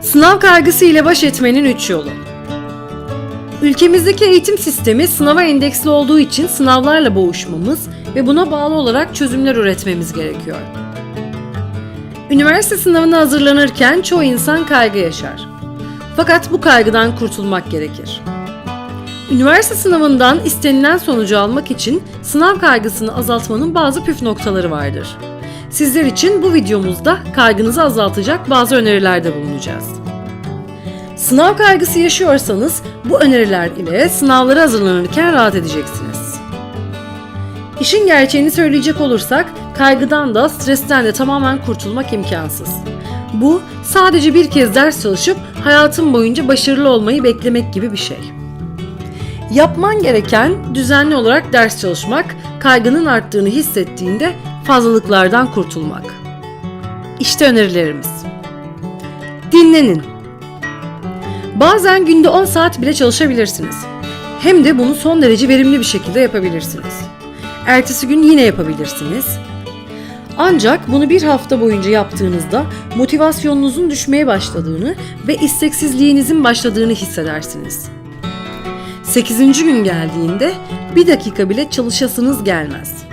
Sınav kaygısı ile baş etmenin 3 yolu. Ülkemizdeki eğitim sistemi sınava endeksli olduğu için sınavlarla boğuşmamız ve buna bağlı olarak çözümler üretmemiz gerekiyor. Üniversite sınavına hazırlanırken çoğu insan kaygı yaşar. Fakat bu kaygıdan kurtulmak gerekir. Üniversite sınavından istenilen sonucu almak için sınav kaygısını azaltmanın bazı püf noktaları vardır. Sizler için bu videomuzda kaygınızı azaltacak bazı önerilerde bulunacağız. Sınav kaygısı yaşıyorsanız bu öneriler ile sınavlara hazırlanırken rahat edeceksiniz. İşin gerçeğini söyleyecek olursak kaygıdan da stresten de tamamen kurtulmak imkansız. Bu sadece bir kez ders çalışıp hayatın boyunca başarılı olmayı beklemek gibi bir şey. Yapman gereken düzenli olarak ders çalışmak, kaygının arttığını hissettiğinde fazlalıklardan kurtulmak. İşte önerilerimiz. Dinlenin. Bazen günde 10 saat bile çalışabilirsiniz. Hem de bunu son derece verimli bir şekilde yapabilirsiniz. Ertesi gün yine yapabilirsiniz. Ancak bunu bir hafta boyunca yaptığınızda motivasyonunuzun düşmeye başladığını ve isteksizliğinizin başladığını hissedersiniz. 8. gün geldiğinde bir dakika bile çalışasınız gelmez.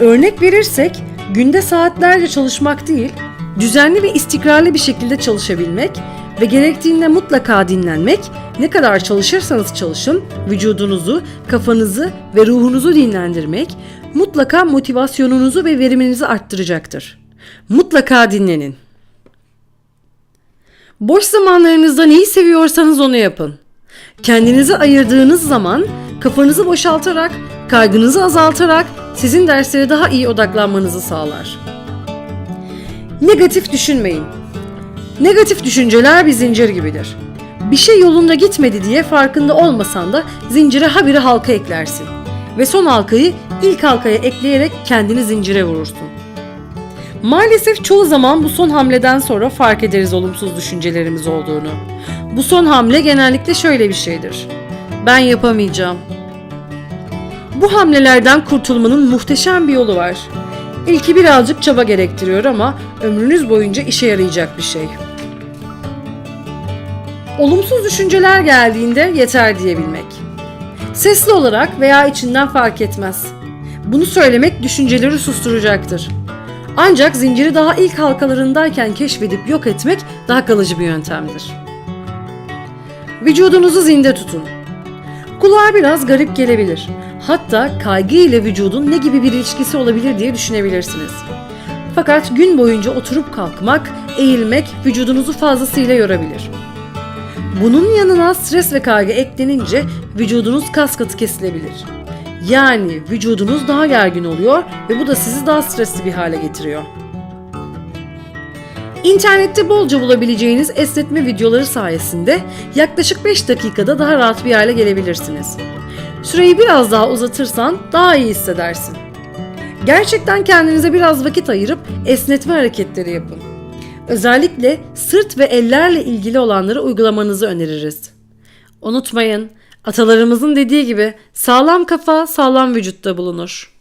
Örnek verirsek günde saatlerce çalışmak değil, düzenli ve istikrarlı bir şekilde çalışabilmek ve gerektiğinde mutlaka dinlenmek, ne kadar çalışırsanız çalışın, vücudunuzu, kafanızı ve ruhunuzu dinlendirmek mutlaka motivasyonunuzu ve veriminizi arttıracaktır. Mutlaka dinlenin. Boş zamanlarınızda neyi seviyorsanız onu yapın. Kendinize ayırdığınız zaman kafanızı boşaltarak, kaygınızı azaltarak sizin derslere daha iyi odaklanmanızı sağlar. Negatif düşünmeyin. Negatif düşünceler bir zincir gibidir. Bir şey yolunda gitmedi diye farkında olmasan da zincire habire halka eklersin. Ve son halkayı ilk halkaya ekleyerek kendini zincire vurursun. Maalesef çoğu zaman bu son hamleden sonra fark ederiz olumsuz düşüncelerimiz olduğunu. Bu son hamle genellikle şöyle bir şeydir. Ben yapamayacağım. Bu hamlelerden kurtulmanın muhteşem bir yolu var. İlki birazcık çaba gerektiriyor ama ömrünüz boyunca işe yarayacak bir şey. Olumsuz düşünceler geldiğinde yeter diyebilmek. Sesli olarak veya içinden fark etmez. Bunu söylemek düşünceleri susturacaktır. Ancak zinciri daha ilk halkalarındayken keşfedip yok etmek daha kalıcı bir yöntemdir. Vücudunuzu zinde tutun. Kulağa biraz garip gelebilir. Hatta kaygı ile vücudun ne gibi bir ilişkisi olabilir diye düşünebilirsiniz. Fakat gün boyunca oturup kalkmak, eğilmek vücudunuzu fazlasıyla yorabilir. Bunun yanına stres ve kaygı eklenince vücudunuz kas katı kesilebilir. Yani vücudunuz daha gergin oluyor ve bu da sizi daha stresli bir hale getiriyor. İnternette bolca bulabileceğiniz esnetme videoları sayesinde yaklaşık 5 dakikada daha rahat bir hale gelebilirsiniz. Süreyi biraz daha uzatırsan daha iyi hissedersin. Gerçekten kendinize biraz vakit ayırıp esnetme hareketleri yapın. Özellikle sırt ve ellerle ilgili olanları uygulamanızı öneririz. Unutmayın, atalarımızın dediği gibi sağlam kafa sağlam vücutta bulunur.